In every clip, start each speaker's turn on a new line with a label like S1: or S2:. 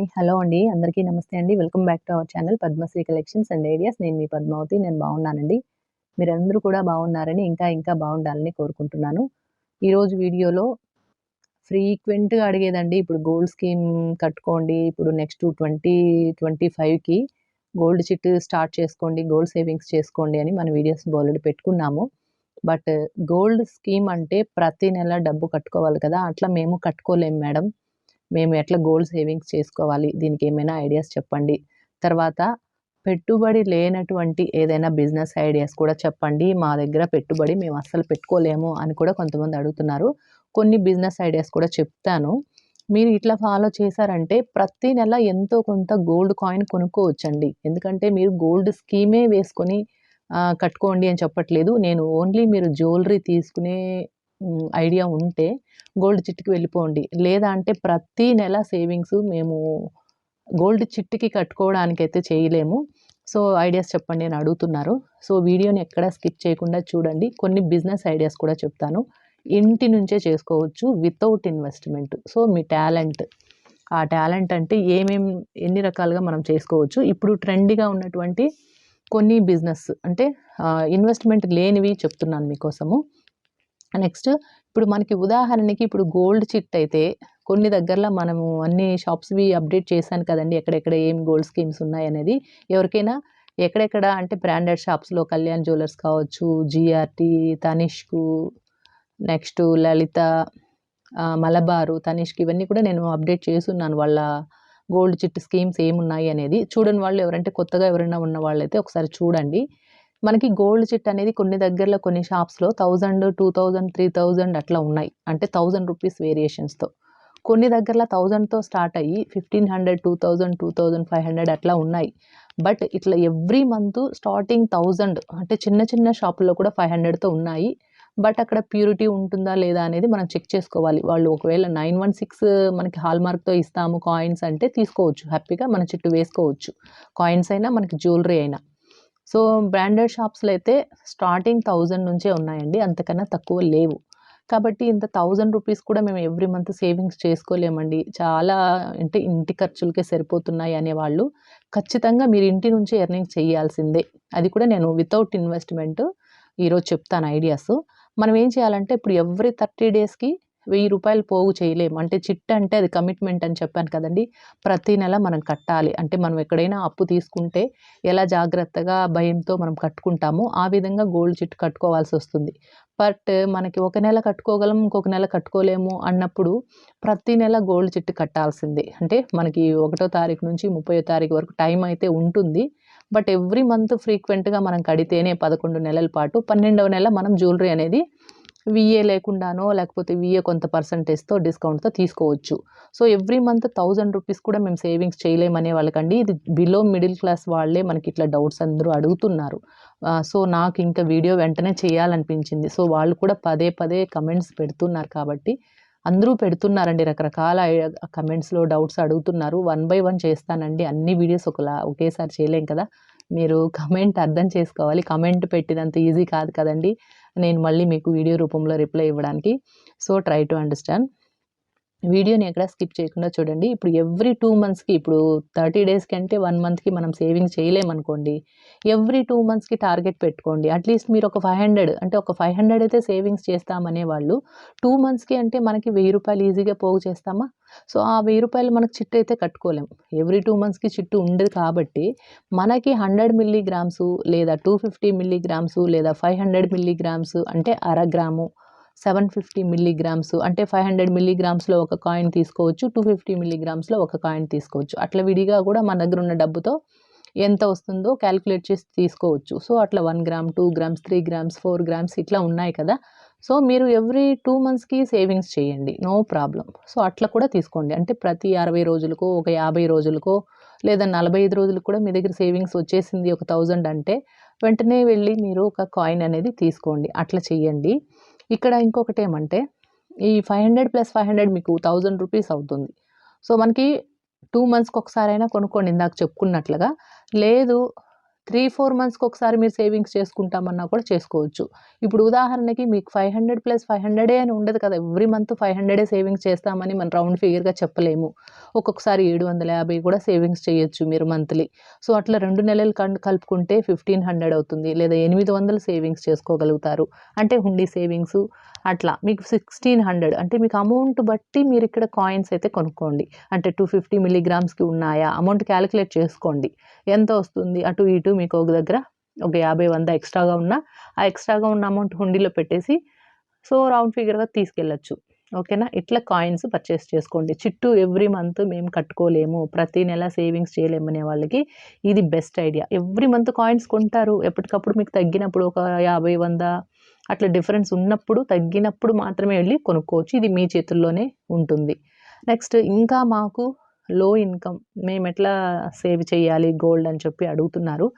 S1: Hi hello అండి. అందరికీ నమస్తే అండి. Welcome back to our channel Padmasri collections and ideas. నేను మీ పద్మావతి. నేను బాగున్నానండి. మీరందరూ కూడా బాగున్నారని ఇంకా ఇంకా బాగుండాలని కోరుకుంటున్నాను. ఈరోజు వీడియోలో ఫ్రీక్వెంట్గా అడిగేదండి. ఇప్పుడు గోల్డ్ స్కీమ్ కట్టుకోండి. ఇప్పుడు నెక్స్ట్ ట్వంటీ ట్వంటీ ఫైవ్కి గోల్డ్ చిట్ స్టార్ట్ చేసుకోండి. గోల్డ్ సేవింగ్స్ చేసుకోండి అని మన వీడియోస్ ఆల్రెడీ పెట్టుకున్నాము. బట్ గోల్డ్ స్కీమ్ అంటే ప్రతి నెల డబ్బు కట్టుకోవాలి కదా. అట్లా మేము కట్టుకోలేము మేడం. మేము ఎట్లా గోల్డ్ సేవింగ్స్ చేసుకోవాలి? దీనికి ఏమైనా ఐడియాస్ చెప్పండి. తర్వాత పెట్టుబడి లేనటువంటి ఏదైనా బిజినెస్ ఐడియాస్ కూడా చెప్పండి. మా దగ్గర పెట్టుబడి మేము అస్సలు పెట్టుకోలేము అని కూడా కొంతమంది అడుగుతున్నారు. కొన్ని బిజినెస్ ఐడియాస్ కూడా చెప్తాను. మీరు ఇట్లా ఫాలో చేశారంటే ప్రతి నెల ఎంతో కొంత గోల్డ్ కాయిన్ కొనుక్కోవచ్చండి. ఎందుకంటే మీరు గోల్డ్ స్కీమే వేసుకొని కట్టుకోండి అని చెప్పట్లేదు. నేను ఓన్లీ మీరు జ్యువెలరీ తీసుకునే ఐడియా ఉంటే గోల్డ్ చిట్టుకి వెళ్ళిపోండి. లేదా అంటే ప్రతి నెల సేవింగ్స్ మేము గోల్డ్ చిట్టుకి కట్టుకోవడానికి అయితే చేయలేము. సో ఐడియాస్ చెప్పండి అని అడుగుతున్నారు. సో వీడియోని ఎక్కడ స్కిప్ చేయకుండా చూడండి. కొన్ని బిజినెస్ ఐడియాస్ కూడా చెప్తాను. ఇంటి నుంచే చేసుకోవచ్చు వితౌట్ ఇన్వెస్ట్మెంట్. సో మీ టాలెంట్. ఆ టాలెంట్ అంటే ఏమేం ఎన్ని రకాలుగా మనం చేసుకోవచ్చు. ఇప్పుడు ట్రెండ్గా ఉన్నటువంటి కొన్ని బిజినెస్ అంటే ఇన్వెస్ట్మెంట్ లేనివి చెప్తున్నాను మీకోసము. నెక్స్ట్ ఇప్పుడు మనకి ఉదాహరణకి ఇప్పుడు గోల్డ్ చిట్ అయితే కొన్ని దగ్గరలో మనము అన్ని షాప్స్వి అప్డేట్ చేశాను కదండి. ఎక్కడెక్కడ ఏం గోల్డ్ స్కీమ్స్ ఉన్నాయి అనేది. ఎవరికైనా ఎక్కడెక్కడ అంటే బ్రాండెడ్ షాప్స్లో కళ్యాణ్ జ్యువెలర్స్ కావచ్చు జిఆర్టీ తనిష్కు నెక్స్ట్ లలిత మలబారు తనిష్క్ ఇవన్నీ కూడా నేను అప్డేట్ చేస్తున్నాను. వాళ్ళ గోల్డ్ చిట్ స్కీమ్స్ ఏమున్నాయి అనేది. చూడని వాళ్ళు ఎవరంటే కొత్తగా ఎవరైనా ఉన్న వాళ్ళైతే ఒకసారి చూడండి. మనకి గోల్డ్ చిట్ అనేది కొన్ని దగ్గరలో కొన్ని షాప్స్లో thousand two thousand three thousand అట్లా ఉన్నాయి. అంటే థౌజండ్ రూపీస్ వేరియేషన్స్తో. కొన్ని దగ్గరలో థౌజండ్తో స్టార్ట్ అయ్యి fifteen hundred two thousand two thousand five hundred అట్లా ఉన్నాయి. బట్ ఇట్లా ఎవ్రీ మంత్ స్టార్టింగ్ థౌజండ్ అంటే చిన్న చిన్న షాపుల్లో కూడా ఫైవ్ హండ్రెడ్తో ఉన్నాయి. బట్ అక్కడ ప్యూరిటీ ఉంటుందా లేదా అనేది మనం చెక్ చేసుకోవాలి. వాళ్ళు ఒకవేళ నైన్ వన్ సిక్స్ మనకి హాల్ మార్క్తో ఇస్తాము కాయిన్స్ అంటే తీసుకోవచ్చు. హ్యాపీగా మన చుట్టూ వేసుకోవచ్చు. కాయిన్స్ అయినా మనకి జ్యువెలరీ అయినా. సో బ్రాండెడ్ షాప్స్లో అయితే స్టార్టింగ్ థౌజండ్ నుంచే ఉన్నాయండి. అంతకన్నా తక్కువ లేవు. కాబట్టి ఇంత థౌజండ్ రూపీస్ కూడా మేము ఎవ్రీ మంత్ సేవింగ్స్ చేసుకోలేమండి. చాలా అంటే ఇంటి ఖర్చులకే సరిపోతున్నాయి అనేవాళ్ళు. ఖచ్చితంగా మీరు ఇంటి నుంచి ఎర్నింగ్ చేయాల్సిందే. అది కూడా నేను వితౌట్ ఇన్వెస్ట్మెంట్ ఈరోజు చెప్తాను ఐడియాస్. మనం ఏం చేయాలంటే ఇప్పుడు ఎవ్రీ థర్టీ డేస్కి వెయ్యి రూపాయలు పోగు చేయలేము. అంటే చిట్ అంటే అది కమిట్మెంట్ అని చెప్పాను కదండి. ప్రతి నెల మనం కట్టాలి. అంటే మనం ఎక్కడైనా అప్పు తీసుకుంటే ఎలా జాగ్రత్తగా భయంతో మనం కట్టుకుంటామో ఆ విధంగా గోల్డ్ చిట్ కట్టుకోవాల్సి వస్తుంది. బట్ మనకి ఒక నెల కట్టుకోగలం ఇంకొక నెల కట్టుకోలేము అన్నప్పుడు ప్రతి నెల గోల్డ్ చిట్ కట్టాల్సిందే. అంటే మనకి ఒకటో తారీఖు నుంచి ముప్పయో తారీఖు వరకు టైం అయితే ఉంటుంది. బట్ ఎవ్రీ మంత్ ఫ్రీక్వెంట్గా మనం కడితేనే పదకొండు నెలల పాటు పన్నెండవ నెల మనం జ్యువెలరీ అనేది విఏ లేకుండానో లేకపోతే విఏ కొంత పర్సంటేజ్తో డిస్కౌంట్తో తీసుకోవచ్చు. So every month thousand rupees కూడా మేము సేవింగ్స్ చేయలేమనే వాళ్ళకండి. ఇది బిలో మిడిల్ క్లాస్ వాళ్ళే మనకి ఇట్లా డౌట్స్ అందరూ అడుగుతున్నారు. సో నాకు ఇంకా వీడియో వెంటనే చేయాలనిపించింది. సో వాళ్ళు కూడా పదే పదే కమెంట్స్ పెడుతున్నారు కాబట్టి అందరూ పెడుతున్నారండి. రకరకాల కమెంట్స్లో డౌట్స్ అడుగుతున్నారు. వన్ బై వన్ చేస్తానండి. అన్ని వీడియోస్ ఒకలా ఒకేసారి చేయలేం కదా. మీరు కమెంట్ అర్థం చేసుకోవాలి. కమెంట్ పెట్టినంత ఈజీ కాదు కదండి. నేను మళ్ళీ మీకు వీడియో రూపంలో రిప్లై ఇవ్వడానికి సో ట్రై టు అండర్స్టాండ్. వీడియోని ఎక్కడ స్కిప్ చేయకుండా చూడండి. ఇప్పుడు ఎవ్రీ టూ మంత్స్కి ఇప్పుడు థర్టీ డేస్కి అంటే వన్ మంత్కి మనం సేవింగ్స్ చేయలేమనుకోండి ఎవ్రీ టూ మంత్స్కి టార్గెట్ పెట్టుకోండి. అట్లీస్ట్ మీరు ఒక ఫైవ్ హండ్రెడ్ అంటే ఒక ఫైవ్ హండ్రెడ్ అయితే సేవింగ్స్ చేస్తామనే వాళ్ళు టూ మంత్స్కి అంటే మనకి వెయ్యి రూపాయలు ఈజీగా పోగు చేస్తామా? సో ఆ వెయ్యి రూపాయలు మనకు చిట్టు అయితే కట్టుకోలేం. ఎవ్రీ టూ మంత్స్కి చిట్టు ఉండదు కాబట్టి మనకి హండ్రెడ్ మిల్లీగ్రామ్స్ లేదా టూ ఫిఫ్టీ మిల్లీగ్రామ్స్ లేదా ఫైవ్ హండ్రెడ్ మిల్లీగ్రామ్స్ అంటే అర గ్రాము సెవెన్ ఫిఫ్టీ మిల్లీగ్రామ్స్ అంటే ఫైవ్ హండ్రెడ్ మిల్లీగ్రామ్స్లో ఒక కాయిన్ తీసుకోవచ్చు టూ ఫిఫ్టీ మిల్లీగ్రామ్స్లో ఒక కాయిన్ తీసుకోవచ్చు. అట్లా విడిగా కూడా మన దగ్గర ఉన్న డబ్బుతో ఎంత వస్తుందో క్యాలిక్యులేట్ చేసి తీసుకోవచ్చు. సో అట్లా one gram two grams three grams four grams ఇట్లా ఉన్నాయి కదా. సో మీరు ఎవ్రీ టూ మంత్స్కి సేవింగ్స్ చేయండి. No problem. సో అట్లా కూడా తీసుకోండి. అంటే ప్రతి అరవై రోజులకో ఒక యాభై రోజులకో లేదా నలభై ఐదు రోజులకు కూడా మీ దగ్గర సేవింగ్స్ వచ్చేసింది ఒక థౌజండ్ అంటే వెంటనే వెళ్ళి మీరు ఒక కాయిన్ అనేది తీసుకోండి. అట్లా చేయండి. ఇక్కడ ఇంకొకటి ఏమంటే ఈ five hundred plus five hundred మీకు థౌజండ్ రూపీస్ అవుతుంది. సో మనకి టూ మంత్స్కి ఒకసారైనా కొనుక్కోండి ఇందాక చెప్పుకున్నట్లుగా. లేదు త్రీ ఫోర్ మంత్స్కి ఒకసారి మీరు సేవింగ్స్ చేసుకుంటామన్నా కూడా చేసుకోవచ్చు. ఇప్పుడు ఉదాహరణకి మీకు ఫైవ్ హండ్రెడ్ ప్లస్ ఫైవ్ హండ్రెడే అని ఉండదు కదా ఎవ్రీ మంత్ ఫైవ్ హండ్రెడే సేవింగ్స్ చేస్తామని మనం రౌండ్ ఫిగర్గా చెప్పలేము. ఒక్కొక్కసారి ఏడు వందల యాభై కూడా సేవింగ్స్ చేయొచ్చు మీరు మంత్లీ. సో అట్లా రెండు నెలలు కలుపుకుంటే ఫిఫ్టీన్ హండ్రెడ్ అవుతుంది లేదా ఎనిమిది వందలు సేవింగ్స్ చేసుకోగలుగుతారు. అంటే హుండీ సేవింగ్స్ అట్లా. మీకు సిక్స్టీన్ హండ్రెడ్ అంటే మీకు అమౌంట్ బట్టి మీరు ఇక్కడ కాయిన్స్ అయితే కొనుక్కోండి. అంటే టూ ఫిఫ్టీ మిల్లీగ్రామ్స్కి ఉన్నాయా అమౌంట్ క్యాలిక్యులేట్ చేసుకోండి. ఎంత వస్తుంది అటు ఇటు మీకు ఒక దగ్గర ఒక యాభై వంద ఎక్స్ట్రాగా ఉన్న ఆ ఎక్స్ట్రాగా ఉన్న అమౌంట్ హుండీలో పెట్టేసి సో రౌండ్ ఫిగర్గా తీసుకెళ్ళచ్చు. ఓకేనా? ఇట్లా కాయిన్స్ పర్చేస్ చేసుకోండి. చిట్టు ఎవ్రీ మంత్ మేము కట్టుకోలేము. ప్రతి నెల సేవింగ్స్ చేయలేమనే వాళ్ళకి ఇది best idea. Every month coins కొంటారు. ఎప్పటికప్పుడు మీకు తగ్గినప్పుడు ఒక యాభై వంద అట్లా డిఫరెన్స్ ఉన్నప్పుడు తగ్గినప్పుడు మాత్రమే వెళ్ళి కొనుక్కోవచ్చు. ఇది మీ చేతుల్లోనే ఉంటుంది. నెక్స్ట్ ఇంకా మాకు లో ఇన్కమ్ మేము ఎట్లా సేవ్ చేయాలి? గోల్డ్ అని చెప్పి అడుగుతున్నారు.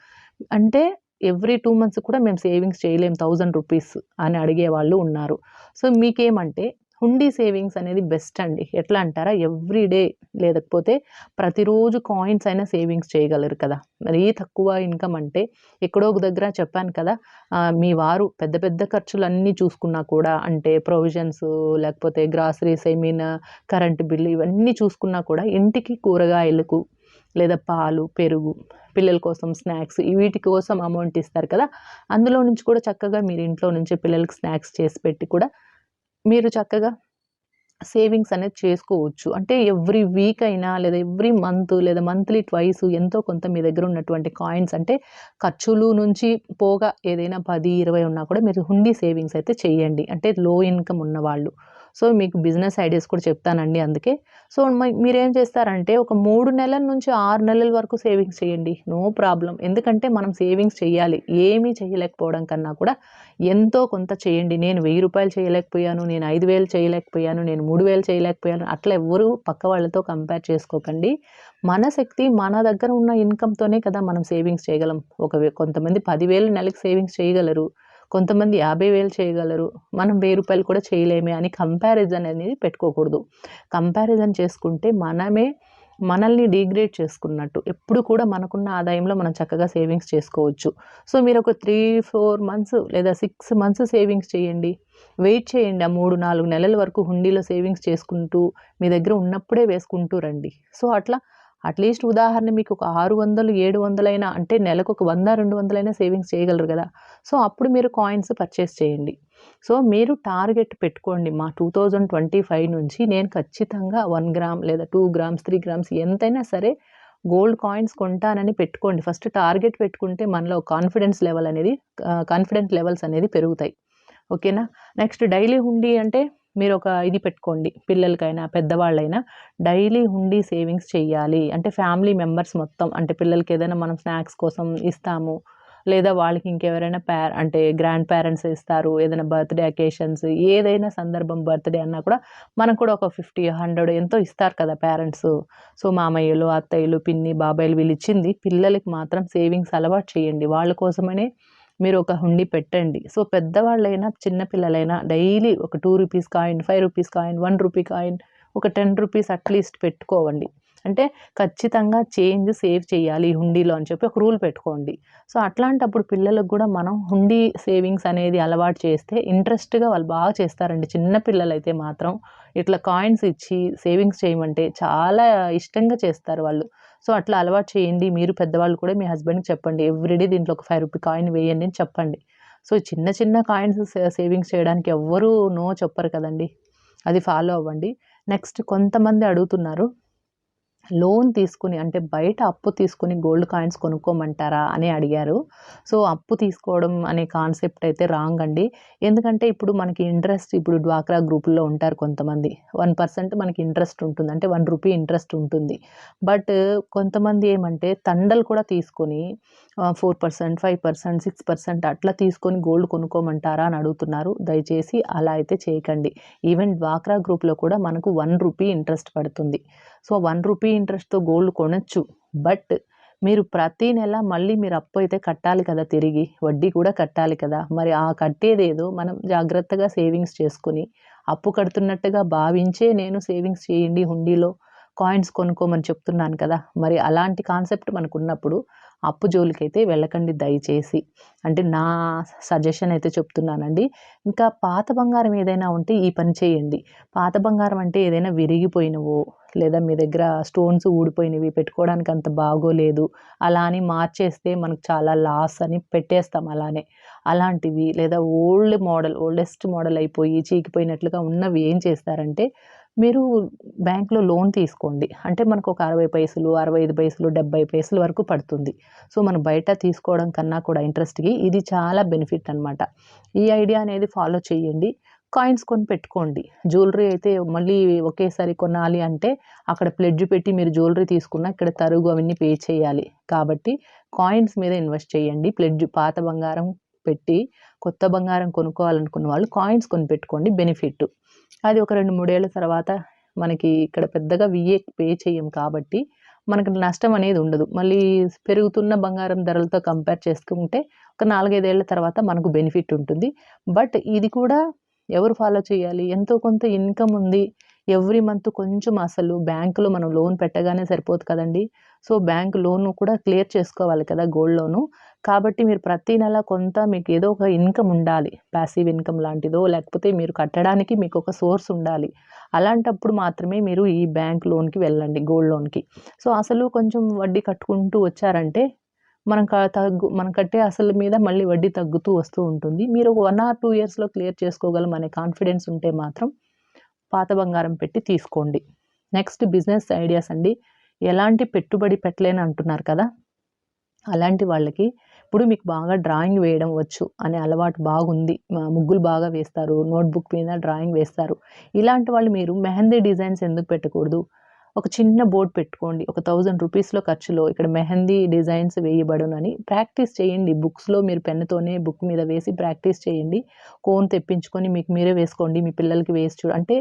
S1: అంటే ఎవ్రీ టూ మంత్స్ కూడా మేము సేవింగ్స్ చేయలేము థౌజండ్ రూపీస్ అని అడిగే వాళ్ళు ఉన్నారు. సో మీకేమంటే హుండీ సేవింగ్స్ అనేది బెస్ట్ అండి. ఎట్లా అంటారా? ఎవ్రీ డే లేకపోతే ప్రతిరోజు కాయిన్స్ అయినా సేవింగ్స్ చేయగలరు కదా. మరీ తక్కువ ఇన్కమ్ అంటే ఎక్కడో ఒక దగ్గర చెప్పాను కదా మీ వారు పెద్ద పెద్ద ఖర్చులు అన్నీ చూసుకున్నా కూడా అంటే ప్రొవిజన్స్ లేకపోతే groceries I mean current bill ఇవన్నీ చూసుకున్నా కూడా ఇంటికి కూరగాయలకు లేదా పాలు పెరుగు పిల్లల కోసం స్నాక్స్ వీటి కోసం అమౌంట్ ఇస్తారు కదా. అందులో నుంచి కూడా చక్కగా మీరు ఇంట్లో నుంచి పిల్లలకి స్నాక్స్ చేసి పెట్టి కూడా మీరు చక్కగా సేవింగ్స్ అనేది చేసుకోవచ్చు. అంటే ఎవ్రీ వీక్ అయినా లేదా ఎవ్రీ మంత్ లేదా మంత్లీ ట్వైస్ ఎంతో కొంత మీ దగ్గర ఉన్నటువంటి కాయిన్స్ అంటే ఖర్చులు నుంచి పోగా ఏదైనా పది ఇరవై ఉన్నా కూడా మీరు హుండీ సేవింగ్స్ అయితే చేయండి. అంటే లో ఇన్కమ్ ఉన్నవాళ్ళు. సో మీకు బిజినెస్ ఐడియాస్ కూడా చెప్తానండి అందుకే. సో మీరేం చేస్తారంటే ఒక మూడు నెలల నుంచి ఆరు నెలల వరకు సేవింగ్స్ చేయండి. No problem. ఎందుకంటే మనం సేవింగ్స్ చేయాలి. ఏమీ చేయలేకపోవడం కన్నా కూడా ఎంతో కొంత చేయండి. నేను వెయ్యి రూపాయలు చేయలేకపోయాను నేను ఐదు వేలు చేయలేకపోయాను నేను మూడు వేలు చేయలేకపోయాను అట్లా ఎవరు పక్క వాళ్ళతో కంపేర్ చేసుకోకండి. మన శక్తి మన దగ్గర ఉన్న ఇన్కమ్తోనే కదా మనం సేవింగ్స్ చేయగలం. ఒక వే- కొంతమంది పదివేలు నెలకి సేవింగ్స్ చేయగలరు. కొంతమంది యాభై వేలు చేయగలరు. మనం వెయ్యి రూపాయలు కూడా చేయలేమే అని కంపారిజన్ అనేది పెట్టుకోకూడదు. కంపారిజన్ చేసుకుంటే మనమే మనల్ని డిగ్రేడ్ చేసుకున్నట్టు. ఎప్పుడు కూడా మనకున్న ఆదాయంలో మనం చక్కగా సేవింగ్స్ చేసుకోవచ్చు. సో మీరు ఒక త్రీ ఫోర్ మంత్స్ లేదా సిక్స్ మంత్స్ సేవింగ్స్ చేయండి. వెయిట్ చేయండి ఆ మూడు నాలుగు నెలల వరకు హుండీలో సేవింగ్స్ చేసుకుంటూ మీ దగ్గర ఉన్నప్పుడే వేసుకుంటూ రండి. సో అట్లా అట్లీస్ట్ ఉదాహరణ మీకు ఒక ఆరు వందలు ఏడు వందలైనా అంటే నెలకు ఒక వంద రెండు వందలైనా సేవింగ్స్ చేయగలరు కదా. సో అప్పుడు మీరు కాయిన్స్ పర్చేస్ చేయండి. సో మీరు టార్గెట్ పెట్టుకోండి. మా టూ థౌజండ్ ట్వంటీ ఫైవ్ నుంచి నేను ఖచ్చితంగా వన్ గ్రామ్ లేదా టూ గ్రామ్స్ త్రీ గ్రామ్స్ ఎంతైనా సరే గోల్డ్ కాయిన్స్ కొంటానని పెట్టుకోండి. ఫస్ట్ టార్గెట్ పెట్టుకుంటే మనలో కాన్ఫిడెన్స్ లెవెల్ అనేది కాన్ఫిడెంట్ లెవెల్స్ అనేది పెరుగుతాయి. ఓకేనా? నెక్స్ట్ డైలీ హుండీ అంటే మీరు ఒక ఇది పెట్టుకోండి పిల్లలకైనా పెద్దవాళ్ళైనా. డైలీ హుండీ సేవింగ్స్ చేయాలి అంటే ఫ్యామిలీ మెంబర్స్ మొత్తం అంటే పిల్లలకి ఏదైనా మనం స్నాక్స్ కోసం ఇస్తాము. లేదా వాళ్ళకి ఇంకెవరైనా ప్యా అంటే గ్రాండ్ పేరెంట్స్ ఇస్తారు. ఏదైనా బర్త్డే అకేషన్స్ ఏదైనా సందర్భం బర్త్డే అన్నా కూడా మనకు కూడా ఒక ఫిఫ్టీ హండ్రెడ్ ఎంతో ఇస్తారు కదా పేరెంట్స్. సో మామయ్యలు అత్తయ్యలు పిన్ని బాబాయ్లు వీళ్ళు ఇచ్చింది పిల్లలకి మాత్రం సేవింగ్స్ అలవాటు చేయండి. వాళ్ళ కోసమనే మీరు ఒక హుండీ పెట్టండి. సో పెద్దవాళ్ళైనా చిన్నపిల్లలైనా డైలీ ఒక two rupees coin five rupees coin one rupee coin ఒక టెన్ రూపీస్ అట్లీస్ట్ పెట్టుకోవండి. అంటే ఖచ్చితంగా చేంజ్ సేవ్ చేయాలి హుండీలో అని చెప్పి ఒక రూల్ పెట్టుకోండి. సో అట్లాంటప్పుడు పిల్లలకు కూడా మనం హుండీ సేవింగ్స్ అనేది అలవాటు చేస్తే ఇంట్రెస్ట్గా వాళ్ళు బాగా చేస్తారండి. చిన్న అయితే మాత్రం ఇట్లా కాయిన్స్ ఇచ్చి సేవింగ్స్ చేయమంటే చాలా ఇష్టంగా చేస్తారు వాళ్ళు. సో అట్లా అలవాటు చేయండి. మీరు పెద్దవాళ్ళు కూడా మీ హస్బెండ్కి చెప్పండి. ఎవ్రీడే దీంట్లో ఒక ఫైవ్ రూపీ కాయిన్ వేయండి అని చెప్పండి. సో చిన్న చిన్న కాయిన్స్ సేవింగ్స్ చేయడానికి ఎవ్వరూ నో చెప్పరు కదండి. అది ఫాలో అవ్వండి. నెక్స్ట్ కొంతమంది అడుగుతున్నారు. లోన్ తీసుకుని అంటే బయట అప్పు తీసుకుని గోల్డ్ కాయిన్స్ కొనుక్కోమంటారా అని అడిగారు. సో అప్పు తీసుకోవడం అనే కాన్సెప్ట్ అయితే రాంగ్ అండి ఎందుకంటే ఇప్పుడు మనకి ఇంట్రెస్ట్ ఇప్పుడు డ్వాక్రా గ్రూపుల్లో ఉంటారు కొంతమంది. వన్ పర్సెంట్ మనకి ఇంట్రెస్ట్ ఉంటుంది. అంటే వన్ రూపీ ఇంట్రెస్ట్ ఉంటుంది. బట్ కొంతమంది ఏమంటే తండలు కూడా తీసుకొని four percent five percent six percent అట్లా తీసుకొని గోల్డ్ కొనుక్కోమంటారా అని అడుగుతున్నారు. దయచేసి అలా అయితే చేయకండి. ఈవెన్ డ్వాక్రా గ్రూప్లో కూడా మనకు వన్ రూపీ ఇంట్రెస్ట్ పడుతుంది. సో వన్ రూపీ ఇంట్రెస్ట్తో గోల్డ్ కొనొచ్చు. బట్ మీరు ప్రతి నెల మళ్ళీ మీరు అప్పు అయితే కట్టాలి కదా తిరిగి. వడ్డీ కూడా కట్టాలి కదా. మరి ఆ కట్టేదేదో మనం జాగ్రత్తగా సేవింగ్స్ చేసుకుని అప్పు కడుతున్నట్టుగా భావించే నేను సేవింగ్స్ చేయండి హుండీలో కాయిన్స్ కొనుక్కోమని చెప్తున్నాను కదా. మరి అలాంటి కాన్సెప్ట్ మనకు ఉన్నప్పుడు అప్పు జోలికైతే వెళ్ళకండి దయచేసి. అంటే నా సజెషన్ అయితే చెప్తున్నానండి. ఇంకా పాత బంగారం ఏదైనా ఉంటే ఈ పని చేయండి. పాత బంగారం అంటే ఏదైనా విరిగిపోయినవో లేదా మీ దగ్గర స్టోన్స్ ఊడిపోయినవి పెట్టుకోవడానికి అంత బాగోలేదు అలా అని మార్చేస్తే మనకు చాలా లాస్ అని పెట్టేస్తాం అలానే. అలాంటివి లేదా ఓల్డ్ మోడల్ ఓల్డెస్ట్ మోడల్ అయిపోయి చీకిపోయినట్లుగా ఉన్నవి ఏం చేస్తారంటే మీరు బ్యాంక్లో లోన్ తీసుకోండి. అంటే మనకు ఒక అరవై పైసలు అరవై ఐదు పైసలు డెబ్బై పైసలు వరకు పడుతుంది. సో మనం బయట తీసుకోవడం కన్నా కూడా ఇంట్రెస్ట్కి ఇది చాలా బెనిఫిట్ అనమాట ఈ ఐడియా అనేది ఫాలో చేయండి. కాయిన్స్ కొని పెట్టుకోండి. జ్యువెలరీ అయితే మళ్ళీ ఒకేసారి కొనాలి అంటే అక్కడ ప్లెడ్జ్ పెట్టి మీరు జ్యువెలరీ తీసుకున్న ఇక్కడ తరుగు అవన్నీ పే చేయాలి. కాబట్టి కాయిన్స్ మీద ఇన్వెస్ట్ చేయండి. ప్లెడ్జ్ పాత బంగారం పెట్టి కొత్త బంగారం కొనుక్కోవాలనుకున్న వాళ్ళు కాయిన్స్ కొని పెట్టుకోండి. బెనిఫిట్. అది ఒక రెండు మూడేళ్ళ తర్వాత మనకి ఇక్కడ పెద్దగా విఏ పే చేయం కాబట్టి మనకి నష్టం అనేది ఉండదు. మళ్ళీ పెరుగుతున్న బంగారం ధరలతో కంపేర్ చేసుకుంటే ఒక నాలుగైదేళ్ళ తర్వాత మనకు బెనిఫిట్ ఉంటుంది. బట్ ఇది కూడా ఎవరు ఫాలో చేయాలి? ఎంతో కొంత ఇన్కమ్ ఉంది. ఎవ్రీ మంత్ కొంచెం అసలు బ్యాంకులో మనం లోన్ పెట్టగానే సరిపోదు కదండి. సో బ్యాంక్ లోన్ కూడా క్లియర్ చేసుకోవాలి కదా గోల్డ్ లోను కాబట్టి మీరు ప్రతి నెల కొంత మీకు ఏదో ఒక ఇన్కమ్ ఉండాలి. ప్యాసివ్ ఇన్కమ్ లాంటిదో లేకపోతే మీరు కట్టడానికి మీకు ఒక సోర్స్ ఉండాలి. అలాంటప్పుడు మాత్రమే మీరు ఈ బ్యాంక్ లోన్కి వెళ్ళండి గోల్డ్ లోన్కి సో అసలు కొంచెం వడ్డీ కట్టుకుంటూ వచ్చారంటే మనం తగ్గు మనం కట్టే అసలు మీద మళ్ళీ వడ్డీ తగ్గుతూ వస్తూ ఉంటుంది. మీరు ఒక వన్ ఆర్ టూ ఇయర్స్లో క్లియర్ చేసుకోగలం అనే కాన్ఫిడెన్స్ ఉంటే మాత్రం పాత బంగారం పెట్టి తీసుకోండి. నెక్స్ట్ బిజినెస్ ఐడియాస్ అండి. ఎలాంటి పెట్టుబడి పెట్టలేని అంటున్నారు కదా? అలాంటి వాళ్ళకి ఇప్పుడు మీకు బాగా డ్రాయింగ్ వేయడం వచ్చు అనే అలవాటు బాగుంది. ముగ్గులు బాగా వేస్తారు నోట్బుక్ మీద డ్రాయింగ్ వేస్తారు. ఇలాంటి వాళ్ళు మీరు మెహందీ డిజైన్స్ ఎందుకు పెట్టకూడదు? ఒక చిన్న బోర్డ్ పెట్టుకోండి. ఒక థౌజండ్ రూపీస్లో ఖర్చులో ఇక్కడ మెహందీ డిజైన్స్ వేయబడునని ప్రాక్టీస్ చేయండి. బుక్స్లో మీరు పెన్నుతోనే బుక్ మీద వేసి ప్రాక్టీస్ చేయండి. కోన్ తెప్పించుకొని మీకు మీరే వేసుకోండి. మీ పిల్లలకి వేసి చూడు. అంటే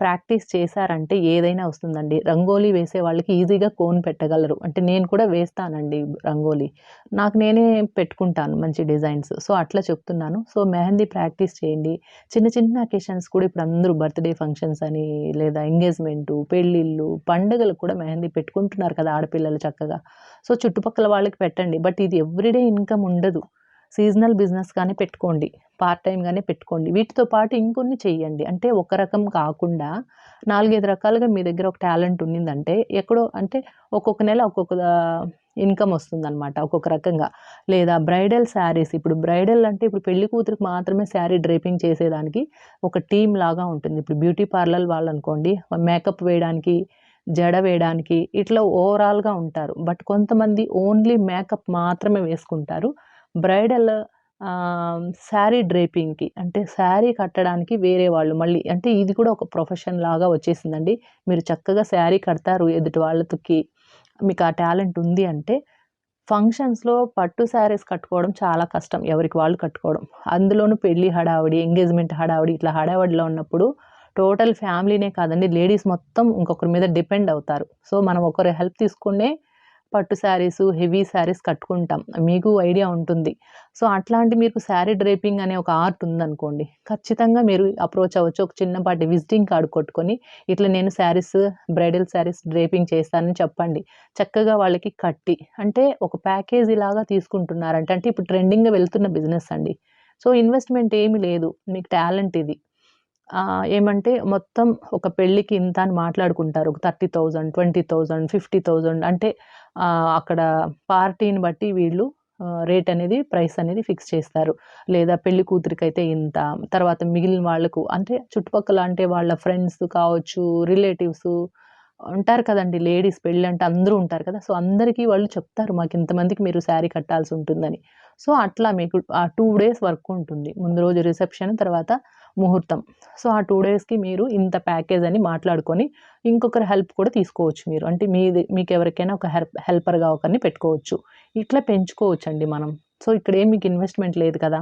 S1: ప్రాక్టీస్ చేశారంటే ఏదైనా వస్తుందండి. రంగోలీ వేసే వాళ్ళకి ఈజీగా కోన్ పెట్టగలరు. అంటే నేను కూడా వేస్తానండి రంగోలీ. నాకు నేనే పెట్టుకుంటాను మంచి డిజైన్స్. సో అట్లా చెప్తున్నాను. సో మెహందీ ప్రాక్టీస్ చేయండి. చిన్న చిన్న అకేషన్స్ కూడా ఇప్పుడు అందరూ బర్త్డే ఫంక్షన్స్ అని లేదా ఎంగేజ్మెంటు పెళ్ళిళ్ళు పండుగలు కూడా మెహందీ పెట్టుకుంటున్నారు కదా ఆడపిల్లలు చక్కగా. సో చుట్టుపక్కల వాళ్ళకి పెట్టండి. బట్ ఇది ఎవ్రీడే ఇన్కమ్ ఉండదు. సీజనల్ బిజినెస్ కానీ పెట్టుకోండి. పార్ట్ టైంగానే కానీ పెట్టుకోండి. వీటితో పాటు ఇంకొన్ని చెయ్యండి. అంటే ఒక రకం కాకుండా నాలుగైదు రకాలుగా మీ దగ్గర ఒక టాలెంట్ ఉన్నిందంటే ఎక్కడో అంటే ఒక్కొక్క నెల ఒక్కొక్క ఇన్కమ్ వస్తుందన్నమాట ఒక్కొక్క రకంగా. లేదా బ్రైడల్ శారీస్ ఇప్పుడు బ్రైడల్ అంటే ఇప్పుడు పెళ్ళి కూతురికి మాత్రమే శారీ డ్రైపింగ్ చేసేదానికి ఒక టీమ్ లాగా ఉంటుంది. ఇప్పుడు బ్యూటీ పార్లర్ వాళ్ళు అనుకోండి మేకప్ వేయడానికి జడ వేయడానికి ఇట్లా ఓవరాల్గా ఉంటారు. బట్ కొంతమంది ఓన్లీ మేకప్ మాత్రమే వేసుకుంటారు. బ్రైడల్ శారీ డ్రేపింగ్కి అంటే శారీ కట్టడానికి వేరే వాళ్ళు మళ్ళీ అంటే ఇది కూడా ఒక ప్రొఫెషన్ లాగా వచ్చేసిందండి. మీరు చక్కగా శారీ కడతారు ఎదుటి వాళ్ళకి మీకు ఆ టాలెంట్ ఉంది అంటే ఫంక్షన్స్లో పట్టు శారీస్ కట్టుకోవడం చాలా కష్టం ఎవరికి వాళ్ళు కట్టుకోవడం. అందులోనూ పెళ్ళి హడావిడి ఎంగేజ్మెంట్ హడావిడి ఇట్లా హడావిడిలో ఉన్నప్పుడు టోటల్ ఫ్యామిలీనే కాదండి లేడీస్ మొత్తం ఇంకొకరి మీద డిపెండ్ అవుతారు. సో మనం ఒకరి హెల్ప్ తీసుకునే పట్టు శారీస్ హెవీ శారీస్ కట్టుకుంటాం. మీకు ఐడియా ఉంటుంది. సో అట్లాంటి మీకు శారీ డ్రేపింగ్ అనే ఒక ఆర్ట్ ఉందనుకోండి ఖచ్చితంగా మీరు అప్రోచ్ అవ్వచ్చు. ఒక చిన్నపాటి విజిటింగ్ కార్డు కొట్టుకొని ఇట్లా నేను శారీస్ బ్రైడల్ శారీస్ డ్రేపింగ్ చేస్తానని చెప్పండి. చక్కగా వాళ్ళకి కట్టి అంటే ఒక ప్యాకేజీ లాగా తీసుకుంటున్నారంటే అంటే ఇప్పుడు ట్రెండింగ్గా వెళ్తున్న బిజినెస్ అండి. సో ఇన్వెస్ట్మెంట్ ఏమీ లేదు. మీకు టాలెంట్ ఇది. ఏమంటే మొత్తం ఒక పెళ్ళికి ఇంత అని మాట్లాడుకుంటారు. ఒక thirty thousand twenty thousand fifty thousand అంటే అక్కడ పార్టీని బట్టి వీళ్ళు రేట్ అనేది ప్రైస్ అనేది ఫిక్స్ చేస్తారు. లేదా పెళ్ళి కూతురికి అయితే ఇంత తర్వాత మిగిలిన వాళ్ళకు అంటే చుట్టుపక్కల అంటే వాళ్ళ ఫ్రెండ్స్ కావచ్చు రిలేటివ్స్ ఉంటారు కదండి లేడీస్ పెళ్ళి అంటే అందరూ ఉంటారు కదా సో అందరికీ వాళ్ళు చెప్తారు మాకు ఇంతమందికి మీరు శారీ కట్టాల్సి ఉంటుందని. సో అట్లా మీకు ఆ టూ డేస్ వర్క్ ఉంటుంది. ముందు రోజు రిసెప్షన్ తర్వాత ముహూర్తం. సో ఆ టూ డేస్కి మీరు ఇంత ప్యాకేజ్ అని మాట్లాడుకొని ఇంకొకరి హెల్ప్ కూడా తీసుకోవచ్చు మీరు. అంటే మీది మీకు ఎవరికైనా ఒక హెల్ప్ హెల్పర్గా ఒకరిని పెట్టుకోవచ్చు. ఇట్లా పెంచుకోవచ్చు అండి మనం. సో ఇక్కడ ఏం మీకు ఇన్వెస్ట్మెంట్ లేదు కదా?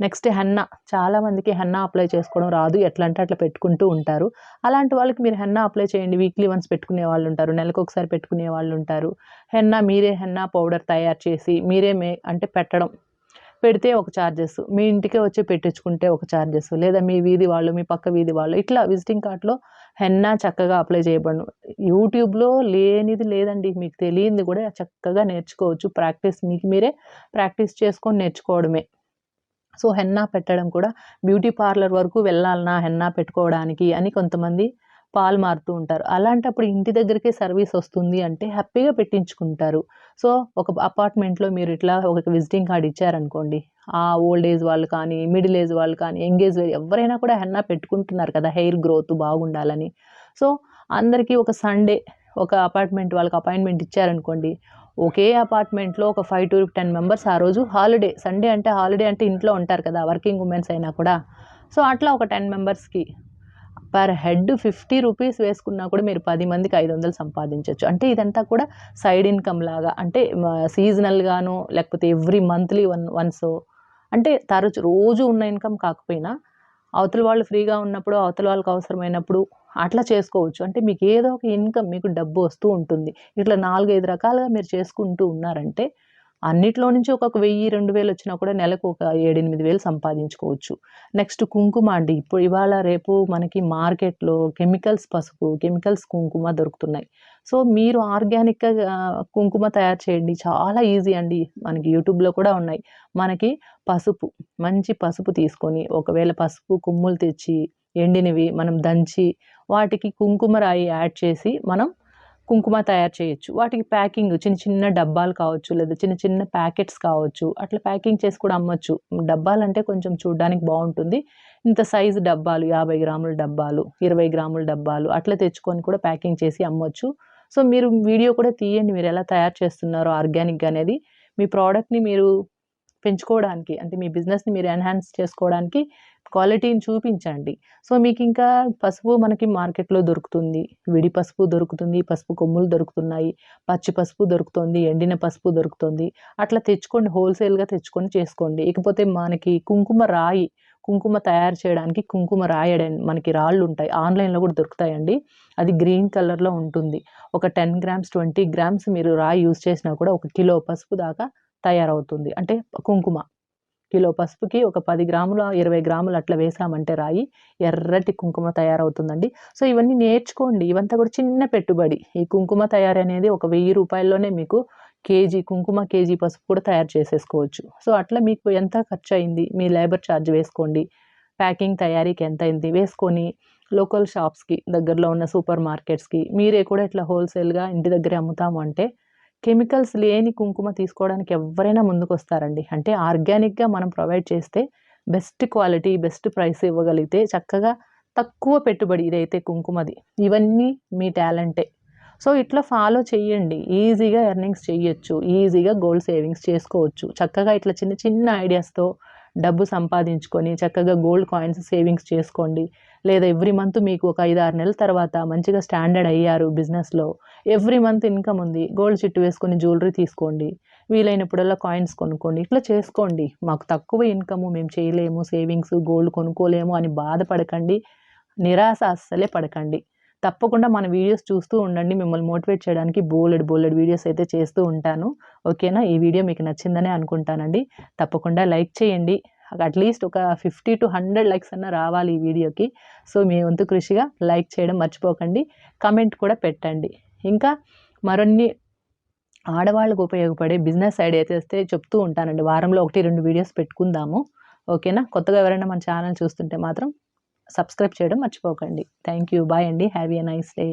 S1: Next henna. చాలామందికి హెన్నా అప్లై చేసుకోవడం రాదు. ఎట్లా అంటే అట్లా పెట్టుకుంటూ ఉంటారు. అలాంటి వాళ్ళకి మీరు హెన్నా అప్లై చేయండి. వీక్లీ వన్స్ పెట్టుకునే వాళ్ళు ఉంటారు. నెలకు ఒకసారి పెట్టుకునే వాళ్ళు ఉంటారు. హెన్నా మీరే హెన్నా పౌడర్ తయారు చేసి మీరే మే అంటే పెట్టడం. పెడితే ఒక ఛార్జెస్ మీ ఇంటికే వచ్చి పెట్టించుకుంటే ఒక ఛార్జెస్ లేదా మీ వీధి వాళ్ళు మీ పక్క వీధి వాళ్ళు. ఇట్లా విజిటింగ్ కార్డ్లో హెన్నా చక్కగా అప్లై చేయబడను. యూట్యూబ్లో లేనిది లేదండి. మీకు తెలియంది కూడా చక్కగా నేర్చుకోవచ్చు. ప్రాక్టీస్ మీకు మీరే ప్రాక్టీస్ చేసుకొని నేర్చుకోవడమే. సో హెన్నా పెట్టడం కూడా బ్యూటీ పార్లర్ వరకు వెళ్ళాలన్నా హెన్నా పెట్టుకోవడానికి అని కొంతమంది పాలు మారుతూ ఉంటారు. అలాంటప్పుడు ఇంటి దగ్గరికే సర్వీస్ వస్తుంది అంటే హ్యాపీగా పెట్టించుకుంటారు. సో ఒక అపార్ట్మెంట్లో మీరు ఇట్లా ఒక విజిటింగ్ కార్డ్ ఇచ్చారనుకోండి ఆ ఓల్డ్ ఏజ్ వాళ్ళు కానీ మిడిల్ ఏజ్ వాళ్ళు కానీ ఎంగేజ్ ఎవరైనా కూడా హెన్నా పెట్టుకుంటున్నారు కదా హెయిర్ గ్రోత్ బాగుండాలని. సో అందరికీ ఒక సండే ఒక అపార్ట్మెంట్ వాళ్ళకి అపాయింట్మెంట్ ఇచ్చారనుకోండి ఒకే అపార్ట్మెంట్లో ఒక ఫైవ్ టు టెన్ మెంబర్స్ ఆ రోజు హాలిడే సండే అంటే హాలిడే అంటే ఇంట్లో ఉంటారు కదా వర్కింగ్ ఉమెన్స్ అయినా కూడా. సో అట్లా ఒక టెన్ మెంబర్స్కి పర్ హెడ్ ఫిఫ్టీ రూపీస్ వేసుకున్నా కూడా మీరు పది మందికి ఐదు వందలు సంపాదించవచ్చు అంటే ఇదంతా కూడా సైడ్ ఇన్కమ్ లాగా అంటే సీజనల్గాను లేకపోతే ఎవ్రీ మంత్లీ వన్ వన్స్ అంటే తరచు రోజు ఉన్న ఇన్కమ్ కాకపోయినా అవతల వాళ్ళు ఫ్రీగా ఉన్నప్పుడు అవతల వాళ్ళకి అవసరమైనప్పుడు అట్లా చేసుకోవచ్చు. అంటే మీకు ఏదో ఒక ఇన్కమ్ మీకు డబ్బు వస్తూ ఉంటుంది. ఇట్లా నాలుగైదు రకాలుగా మీరు చేసుకుంటూ ఉన్నారంటే అన్నిట్లో నుంచి ఒక వెయ్యి రెండు వేలు వచ్చినా కూడా నెలకు ఒక ఏడెనిమిది వేలు సంపాదించుకోవచ్చు. నెక్స్ట్ కుంకుమ అండి. ఇప్పుడు ఇవాళ రేపు మనకి మార్కెట్లో కెమికల్స్ పసుపు కెమికల్స్ కుంకుమ దొరుకుతున్నాయి. సో మీరు ఆర్గానిక్గా కుంకుమ తయారు చేయండి. చాలా ఈజీ అండి. మనకి యూట్యూబ్లో కూడా ఉన్నాయి. మనకి పసుపు మంచి పసుపు తీసుకొని ఒకవేళ పసుపు కొమ్ములు తెచ్చి ఎండినవి మనం దంచి వాటికి కుంకుమ రాయి యాడ్ చేసి మనం కుంకుమ తయారు చేయొచ్చు. వాటికి ప్యాకింగ్ చిన్న చిన్న డబ్బాలు కావచ్చు లేదా చిన్న చిన్న ప్యాకెట్స్ కావచ్చు అట్లా ప్యాకింగ్ చేసి కూడా అమ్మచ్చు. డబ్బాలు అంటే కొంచెం చూడడానికి బాగుంటుంది. ఇంత సైజు డబ్బాలు యాభై గ్రాముల డబ్బాలు ఇరవై గ్రాముల డబ్బాలు అట్లా తెచ్చుకొని కూడా ప్యాకింగ్ చేసి అమ్మొచ్చు. సో మీరు వీడియో కూడా తీయండి. మీరు ఎలా తయారు చేస్తున్నారో ఆర్గానిక్గా అనేది. మీ ప్రోడక్ట్ని మీరు పెంచుకోవడానికి అంటే మీ బిజినెస్ని మీరు ఎన్హాన్స్ చేసుకోవడానికి క్వాలిటీని చూపించండి. సో మీకు ఇంకా పసుపు మనకి మార్కెట్లో దొరుకుతుంది. విడి పసుపు దొరుకుతుంది పసుపు కొమ్ములు దొరుకుతున్నాయి పచ్చి పసుపు దొరుకుతుంది ఎండిన పసుపు దొరుకుతుంది. అట్లా తెచ్చుకోండి హోల్సేల్గా తెచ్చుకొని చేసుకోండి. ఇకపోతే మనకి కుంకుమ రాయి కుంకుమ తయారు చేయడానికి కుంకుమ రాయడం మనకి రాళ్ళు ఉంటాయి. ఆన్లైన్లో కూడా దొరుకుతాయండి. అది గ్రీన్ కలర్లో ఉంటుంది. ఒక టెన్ గ్రామ్స్ ట్వంటీ గ్రామ్స్ మీరు రాయి యూజ్ చేసినా కూడా ఒక కిలో పసుపు దాకా తయారవుతుంది. అంటే కుంకుమ. కిలో పసుపుకి ఒక పది గ్రాముల ఇరవై గ్రాములు అట్లా వేసామంటే రాయి ఎర్రటి కుంకుమ తయారవుతుందండి. సో ఇవన్నీ నేర్చుకోండి. ఇవంతా కూడా చిన్న పెట్టుబడి. ఈ కుంకుమ తయారీ అనేది ఒక వెయ్యి రూపాయల్లోనే మీకు కేజీ కుంకుమ కేజీ పసుపు కూడా తయారు చేసేసుకోవచ్చు. సో అట్లా మీకు ఎంత ఖర్చు అయింది మీ లేబర్ ఛార్జ్ వేసుకోండి. ప్యాకింగ్ తయారీకి ఎంత అయింది? వేసుకొని లోకల్ షాప్స్కి దగ్గరలో ఉన్న సూపర్ మార్కెట్స్కి మీరే కూడా ఇట్లా హోల్సేల్గా ఇంటి దగ్గరే అమ్ముతాము అంటే కెమికల్స్ లేని కుంకుమ తీసుకోవడానికి ఎవరైనా ముందుకు వస్తారండి అంటే ఆర్గానిక్గా మనం ప్రొవైడ్ చేస్తే బెస్ట్ క్వాలిటీ బెస్ట్ ప్రైస్ ఇవ్వగలిగితే చక్కగా తక్కువ పెట్టుబడి ఇదైతే కుంకుమది. ఇవన్నీ మీ టాలెంటే. సో ఇట్లా ఫాలో చేయండి ఈజీగా ఎర్నింగ్స్ చేయొచ్చు ఈజీగా గోల్డ్ సేవింగ్స్ చేసుకోవచ్చు. చక్కగా ఇట్లా చిన్న చిన్న ఐడియాస్తో డబ్బు సంపాదించుకొని చక్కగా గోల్డ్ కాయిన్స్ సేవింగ్స్ చేసుకోండి. లేదా ఎవ్రీ మంత్ మీకు ఒక ఐదు ఆరు నెలల తర్వాత మంచిగా స్టాండర్డ్ అయ్యారు బిజినెస్లో ఎవ్రీ మంత్ ఇన్కమ్ ఉంది. గోల్డ్ చిట్టు వేసుకొని జ్యువెలరీ తీసుకోండి. వీలైనప్పుడల్లా కాయిన్స్ కొనుక్కోండి. ఇట్లా చేసుకోండి. మాకు తక్కువ ఇన్కమ్ మేము చేయలేము. సేవింగ్స్ గోల్డ్ కొనుక్కోలేము అని బాధపడకండి. నిరాశ అస్సలే పడకండి. తప్పకుండా మన వీడియోస్ చూస్తూ ఉండండి. మిమ్మల్ని మోటివేట్ చేయడానికి బోలెడ్ బోలెడ్ వీడియోస్ అయితే చేస్తూ ఉంటాను. ఓకేనా ఈ వీడియో మీకు నచ్చిందనే అనుకుంటానండి. తప్పకుండా లైక్ చేయండి. అట్లీస్ట్ ఒక ఫిఫ్టీ టు హండ్రెడ్ లైక్స్ అన్న రావాలి ఈ వీడియోకి. సో మీ వంతు కృషిగా లైక్ చేయడం మర్చిపోకండి. కమెంట్ కూడా పెట్టండి. ఇంకా మరిన్ని ఆడవాళ్ళకు ఉపయోగపడే బిజినెస్ ఐడియా అయితే చెప్తూ ఉంటానండి. వారంలో ఒకటి రెండు వీడియోస్ పెట్టుకుందాము. ఓకేనా కొత్తగా ఎవరైనా మన ఛానల్ చూస్తుంటే మాత్రం సబ్స్క్రైబ్ చేయడం మర్చిపోకండి. థ్యాంక్ యూ బాయ్ అండి. హ్యావీ ఎ నైస్ డే